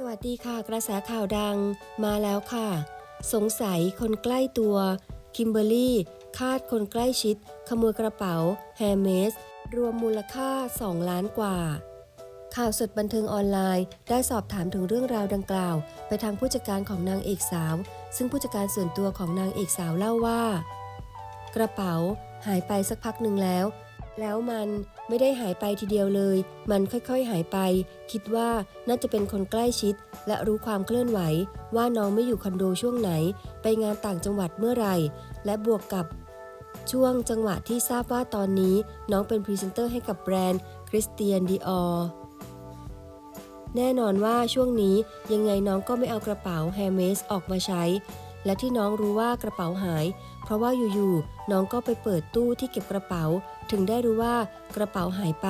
สวัสดีค่ะ กระแสข่าวดังมาแล้วค่ะ สงสัยคนใกล้ตัว คิมเบอร์รี่คาดคนใกล้ชิด ขโมยกระเป๋าแฮร์เมส รวมมูลค่า 2 ล้านกว่า ข่าวสดบันเทิงออนไลน์ ได้สอบถามถึงเรื่องราวดังกล่าว ไปทางผู้จัดการของนางเอกสาว ซึ่งผู้จัดการส่วนตัวของนางเอกสาวเล่าว่า กระเป๋าหายไปสักพักหนึ่งแล้ว แล้วมันไม่ได้หายไปทีเดียวเลย มันค่อยๆหายไป คิดว่าน่าจะเป็นคนใกล้ชิด และรู้ความเคลื่อนไหว ว่าน้องไม่อยู่คอนโดช่วงไหน ไปงานต่างจังหวัดเมื่อไหร่ และบวกกับช่วงจังหวะที่ทราบว่าตอนนี้น้องเป็นพรีเซนเตอร์ให้กับแบรนด์คริสเตียนดีออแน่นอนว่าช่วงนี้ยังไงน้องก็ไม่เอากระเป๋าแฮร์เมสออกมาใช้ และที่น้องรู้ว่ากระเป๋าหาย เพราะว่าอยู่ๆน้องก็ไปเปิดตู้ที่เก็บกระเป๋า ถึงได้รู้ว่ากระเป๋าหายไป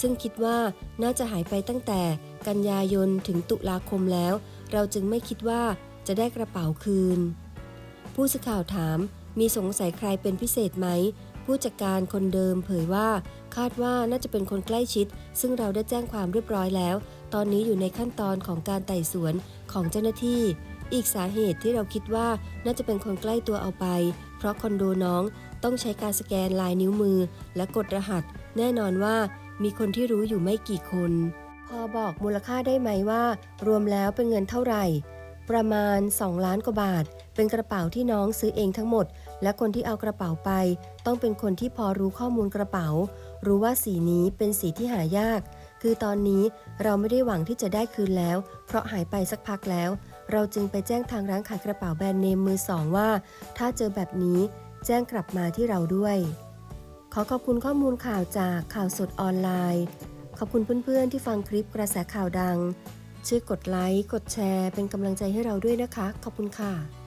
ซึ่งคิดว่าน่าจะหายไปตั้งแต่ กันยายนถึงตุลาคมแล้ว เราจึงไม่คิดว่าจะได้กระเป๋าคืน ผู้สื่อข่าวถามมีสงสัยใครเป็นพิเศษไหม ผู้จัดการคนเดิมเผยว่า คาดว่าน่าจะเป็นคนใกล้ชิด ซึ่งเราได้แจ้งความเรียบร้อยแล้ว ตอนนี้อยู่ในขั้นตอนของการไต่สวนของเจ้าหน้าที่ อีกสาเหตุที่เราคิดว่าน่าจะเป็นคนใกล้ตัวเอาไป เพราะคอนโดน้องต้องใช้การสแกนลายนิ้วมือ และกดรหัส แน่นอนว่ามีคนที่รู้อยู่ไม่กี่คน พอบอกมูลค่าได้ไหมว่า รวมแล้วเป็นเงินเท่าไหร่ ประมาณ 2 ล้านกว่าบาท เป็นกระเป๋าที่น้องซื้อเองทั้งหมด และคนที่เอากระเป๋าไป ต้องเป็นคนที่พอรู้ข้อมูลกระเป๋า รู้ว่าสีนี้เป็นสีที่หายาก คือตอนนี้เราไม่ได้หวังที่จะได้คืนแล้ว เพราะหายไปสักพักแล้ว เราจึงไปแจ้งทางร้านขายกระเป๋าแบรนด์เนมมือสองว่า ถ้าเจอแบบนี้แจ้งกลับมาที่เราด้วย ขอขอบคุณข้อมูลข่าวจากข่าวสดออนไลน์ ขอบคุณเพื่อนๆที่ฟังคลิปกระแสข่าวดัง ช่วยกดไลค์ กดแชร์ เป็นกำลังใจให้เราด้วยนะคะ ขอบคุณค่ะ